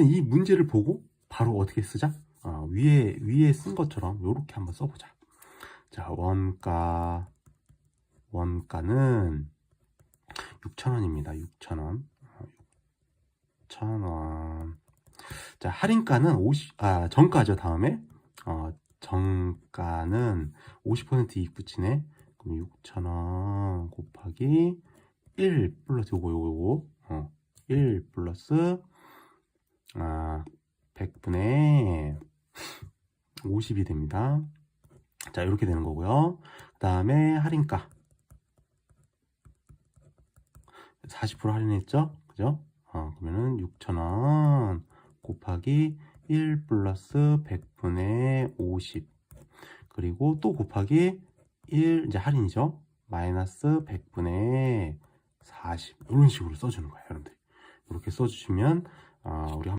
이 문제를 보고 바로 어떻게 쓰자? 어, 위에 위에 쓴 것처럼 이렇게 한번 써보자. 자 원가 원가는 6,000원입니다. 6,000원. 6,000원. 자, 할인가는 50, 아, 정가죠, 다음에. 어, 정가는 50% 이익 붙이네. 그럼 6,000원 곱하기 1 플러스 요거, 요거, 요거. 어, 1 플러스, 아, 100분의 50이 됩니다. 자, 이렇게 되는 거고요. 그 다음에 할인가. 40% 할인했죠? 그죠? 어, 그러면은 6,000원 곱하기 1 플러스 100분의 50 그리고 또 곱하기 1 이제 할인이죠? 마이너스 100분의 40 이런 식으로 써주는 거예요 여러분들 이렇게 써주시면 어, 우리 한